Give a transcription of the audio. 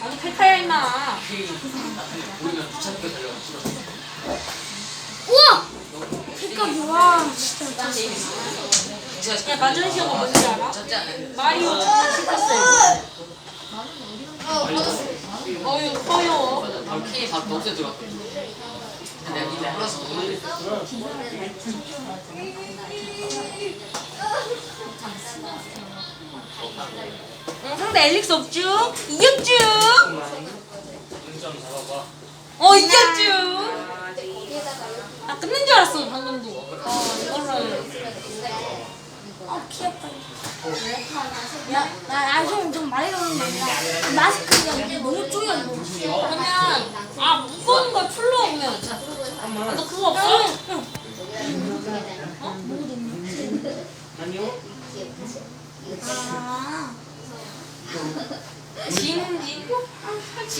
나도 탈타야 임마. 우리가 귀찮게 달려가. 우와! 색깔 좋아. 진짜. 야 마전시어가 뭔지 알아? 진짜 안 마리오 시켰어요. 어휴 커요. 바로 들어갔거든. 근데 내가 이거 플러스 넣 상대 엘릭스 없죠? 이겼죠? 어 이겼죠? 아 끝낸 줄 알았어 방금도. 어 이거를. 아, 귀엽다. 야, 나 아쉬움 좀 많이 야, 마스크가 너무 쪼여 이거. 그러면 아 무거운 걸 풀로 오면 아, 너 그거 없어? 응. 아, 지 진진